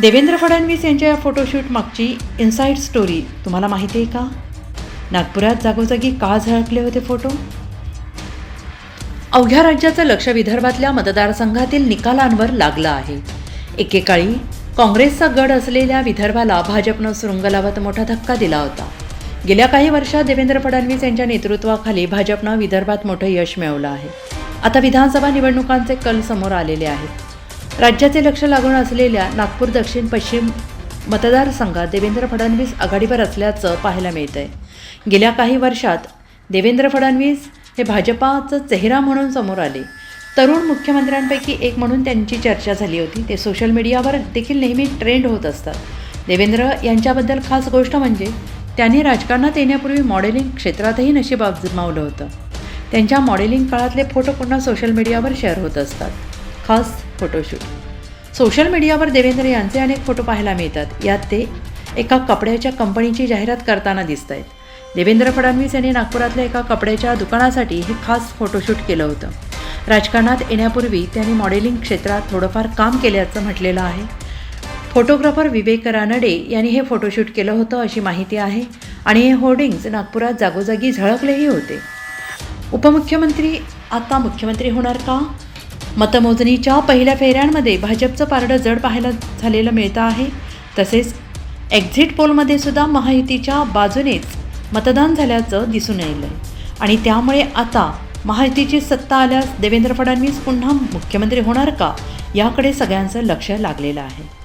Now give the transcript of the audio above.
देवेंद्र फडणवीस यांच्या या फोटोशूट मागची इन्साईड स्टोरी तुम्हाला माहिती आहे का? नागपुरात जागोजागी का झळकले होते फोटो अवघ्या राज्याचं लक्ष विदर्भातल्या मतदारसंघातील निकालांवर लागलं आहे. एकेकाळी काँग्रेसचा गड असलेल्या विदर्भाला भाजपनं सुरुंग लावत मोठा धक्का दिला होता. गेल्या काही वर्षात देवेंद्र फडणवीस यांच्या नेतृत्वाखाली भाजपनं विदर्भात मोठं यश मिळवलं आहे. आता विधानसभा निवडणुकांचे कल समोर आलेले आहेत. राज्याचे लक्ष लागून असलेल्या नागपूर दक्षिण पश्चिम मतदारसंघात देवेंद्र फडणवीस आघाडीवर असल्याचं पाहायला मिळत आहे गेल्या काही वर्षात देवेंद्र फडणवीस हे भाजपाचं चेहरा म्हणून समोर आले. तरुण मुख्यमंत्र्यांपैकी एक म्हणून त्यांची चर्चा झाली होती. ते सोशल मीडियावर देखील नेहमी ट्रेंड होत असतात. देवेंद्र यांच्याबद्दल खास गोष्ट म्हणजे त्यांनी राजकारणात येण्यापूर्वी मॉडेलिंग क्षेत्रातही नशीब आजमावलं होतं. त्यांच्या मॉडेलिंग काळातले फोटो पुन्हा सोशल मीडियावर शेअर होत असतात. खास फोटोशूट सोशल मीडियावर देवेंद्र यांचे अनेक फोटो पाहायला मिळतात. यात ते एका कपड्याच्या कंपनीची जाहिरात करताना दिसत आहेत देवेंद्र फडणवीस यांनी नागपुरातल्या एका कपड्याच्या दुकानासाठी हे खास फोटोशूट केलं होतं. राजकारणात येण्यापूर्वी त्यांनी मॉडेलिंग क्षेत्रात थोडंफार काम केल्याचं म्हटलेलं आहे. फोटोग्राफर विवेक रानडे यांनी हे फोटोशूट केलं होतं अशी माहिती आहे आणि हे होर्डिंग्ज नागपुरात जागोजागी झळकलेही होते. उपमुख्यमंत्री आता मुख्यमंत्री होणार का? मतमोजणीच्या पहिल्या फेऱ्यांमध्ये भाजपचं पारडं जड पाहायला झालेलं मिळतं आहे. तसेच एक्झिट पोलमध्ये सुद्धा महायुतीच्या बाजूनेच मतदान झाल्याचं दिसून येईल आणि त्यामुळे आता महायुतीची सत्ता आल्यास देवेंद्र फडणवीस पुन्हा मुख्यमंत्री होणार का? याकडे सगळ्यांचं लक्ष लागलेलं आहे.